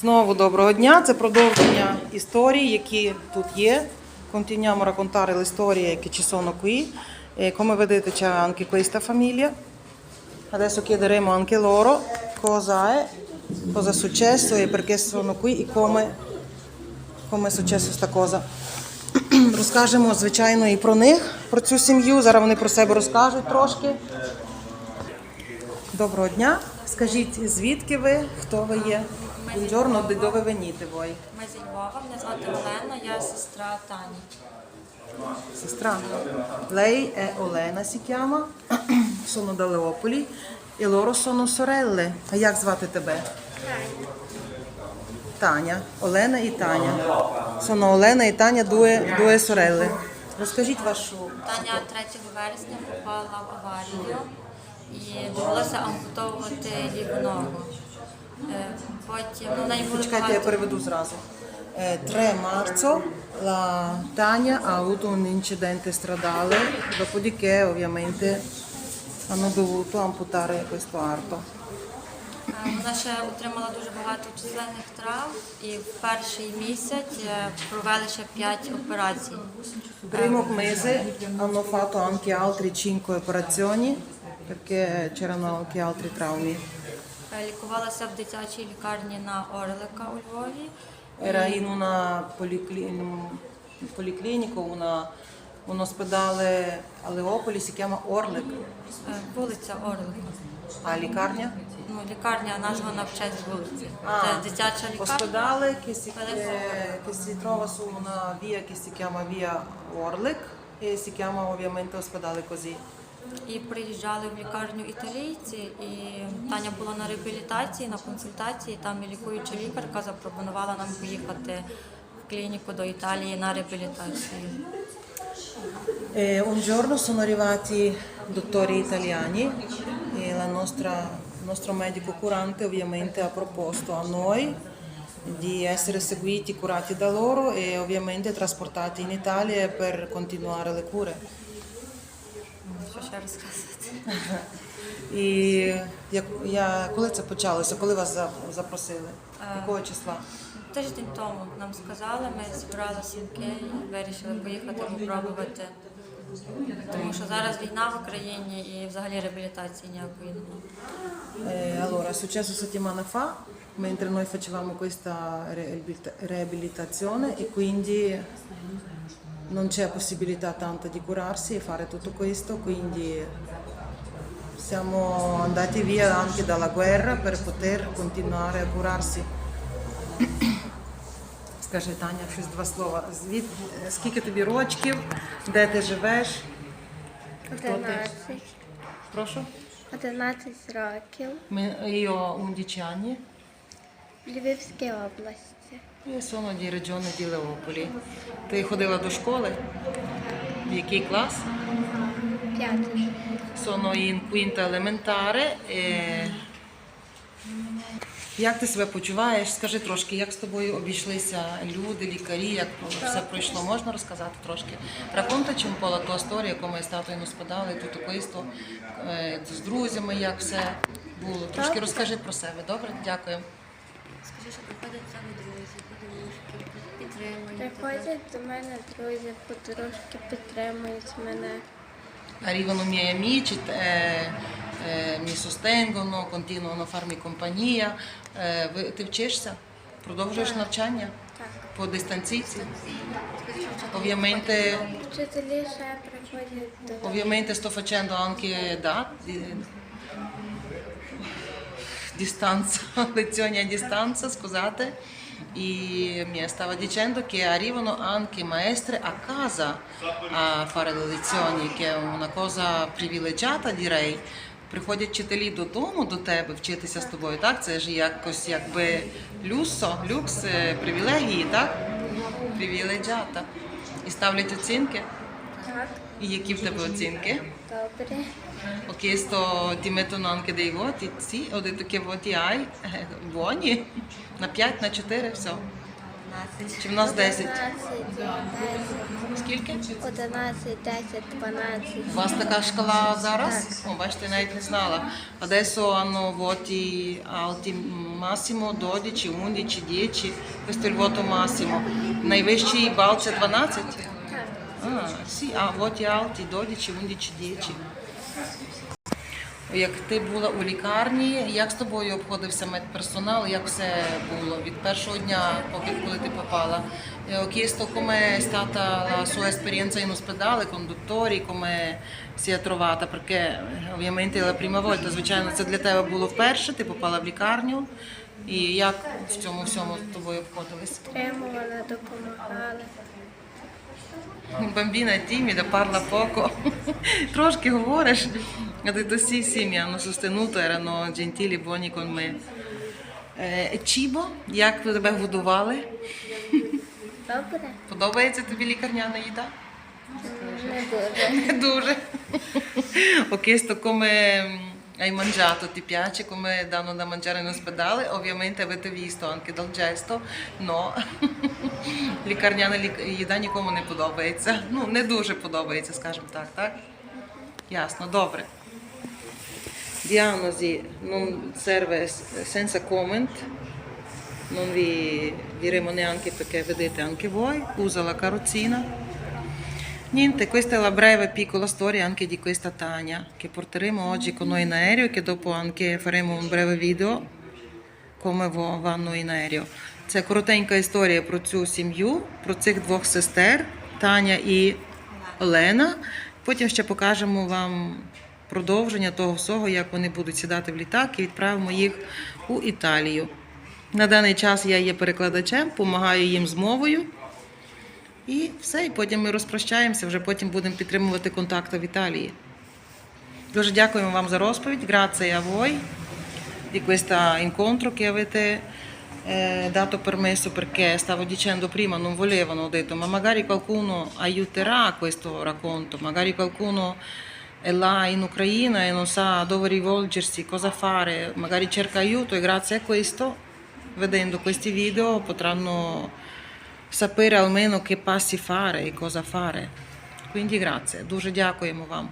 Знову доброго дня. Це продовження історій, які тут є. E. Adesso chiederemo anche loro cosa è, cosa è successo e perché sono qui e come, come è successo sta cosa. Розкажемо, звичайно, і про них, про цю сім'ю. Зараз вони про себе розкажуть трошки. Доброго дня. Скажіть, звідки ви, хто ви є? Buongiorno, di dove venite voi? Ми зі Львова, мене звати Олена, я сестра Тані. Sestra. Lei è Olena, si chiama. Sono da Leopoli e loro sono sorelle. А як звати тебе? Таня. Олена і Таня. Sono Олена і Таня, due, due sorelle. Розкажіть вашу. Таня 3 вересня попала в аварію і довелося ампутовувати ліву ногу. Е, Потім ну, в неї було Почекайте, я багато. переведу зразу. Е, 3 marzo la Tania ha avuto un incidente stradale, dopodiché ovviamente hanno dovuto amputare questo arto. Е, Вона ще отримала дуже багато численних травм і в перший місяць е, провели ще 5 операцій. Primo mese hanno fatto anche altre 5 operazioni perché c'erano anche altri traumi. Е, Лікувалася в дитячій лікарні на Орлика у Львові. Era in una policli- in un policlinico, una- un ospedale a Leopoli, si chiama Orlik. Е, Вулиця Орлика. А лікарня? Ну, лікарня названа в честь вулиці. Ah, Це дитяча лікарня. Ospedale che si, eh, che si trova su una via che si chiama via Orlik e si chiama ovviamente ospedale così. І приїжджали в лікарню італійці, і Таня була на реабілітації, на консультації. Там і лікуюча лікарка запропонувала нам поїхати в клініку до Італії на реабілітацію. E un giorno sono arrivati dottori italiani e il nostro medico curante ovviamente ha proposto a noi di essere seguiti, curati da loro e ovviamente trasportati in Italia per continuare le cure. Що ще розказати? І як, я, коли це почалося? Коли вас за- запросили? Якого числа? Тиждень тому нам сказали, ми зібрали сімки і вирішили поїхати попробувати. Тому що зараз війна в Україні і взагалі реабілітації ніякої немає. Eh, allora, è successo settimana fa, mentre noi facevamo questa reabilita- riabilitazione e quindi non c'è possibilità tanta di curarsi e fare tutto questo, quindi siamo andati via anche dalla guerra per poter continuare a curarsi. Скажи, Таня, щось два слова. Звід... Скільки тобі рочків? Де ти живеш? Хто ти? 11. Прошу. 11 років Ми- Io 11 anni. Львівській області. Di regione di Leopoli. Ти ходила до школи? В який клас? П'ятий. In quinta elementare. E... Як ти себе почуваєш? Скажи трошки, як з тобою обійшлися люди, лікарі, як все пройшло? Можна розказати трошки? Raccontaci un po' la tua storia, come è stato in ospedale, tutto questo, е, з друзями, як все було. Трошки розкажи про себе, добре? Дякую. Скажи, що приходять саме друзі, подружки, підтримують. Приходять до мене друзі, подружки підтримують мене. Arrivano miei amici, eh, eh, mi sostengono, continuano a farmi compagnia. Eh, ви- ти вчишся? Продовжуєш навчання Так. по дистанційці? Ovviamente, Вчителі ще приходять до ovviamente sto facendo anche da di- distanza, lezioni a distanza, scusate. E mi stava dicendo che arrivano anche maestre a casa a fare le lezioni, che è una cosa privilegiata, direi. Приходять вчителі додому до тебе вчитися з тобою, так? Це ж якось якби люсо, люкс, е, привілегії, так? Привіледжата. І ставлять оцінки. І які в тебе оцінки? Добре. Ho chiesto, ti mettono anche dei voti? Sì, ho detto che voti hai? Eh, buoni? На 5, на 4, все. 12. Чи в нас 10? 11, Скільки? 11, 10, 12. У вас така шкала зараз? О, бачите, навіть не знала. Adesso hanno voti alti massimo 12, 11, 10. Questo è il voto massimo. Найвищий бал це 12? А, sì, а voti alti 12, 11, 10. Як ти була у лікарні, як з тобою обходився медперсонал, як все було від першого дня, поки коли ти попала? Chiesto com'è stata la sua esperienza in ospedale con dottori, come si è trovata, perché ovviamente la prima volta, звичайно, це для тебе було вперше, ти попала в лікарню. І як в цьому всьому з тобою обходились? Тримували, допомагали. È timida, parla poco, tрошки говориш. Detto sì, sì, mi hanno sostenuto, erano gentili, buoni con me. Е, Cibo, як тебе годували? Добре? Подобається тобі лікарняна їда? Не дуже. Не дуже. Ho chiesto come hai mangiato, ti piace come danno da mangiare in ospedale? Ovviamente avete visto anche dal gesto, no. Лікарняна лік- їда нікому не подобається. Ну, не дуже подобається, скажімо так, так? Ясно, добре. Diagnosi non serve senza comment, non vi diremo neanche perché vedete anche voi, usa la carrozzina. Niente, questa è la breve piccola storia anche di questa Tania che porteremo oggi con noi in aereo e che dopo anche faremo un breve video come во- vanno in aereo. Це коротенька історія про цю сім'ю, про цих двох сестер Таня і Олена. Потім ще покажемо вам продовження того всього, як вони будуть сідати в літак і відправимо їх у Італію. На даний час я є перекладачем, допомагаю їм з мовою. І все, і потім ми розпрощаємося, вже потім будемо підтримувати контакти в Італії. Дуже дякуємо вам за розповідь. A voi di questo incontro che avete eh, dato permesso perché stavo dicendo prima non volevano, ho detto ma magari qualcuno aiuterà questo racconto, magari qualcuno è là in Ucraina e non sa dove rivolgersi, cosa fare, magari cerca aiuto e grazie a questo, vedendo questi video, potranno sapere almeno che passi fare e cosa fare. Quindi grazie, дуже дякуємо вам.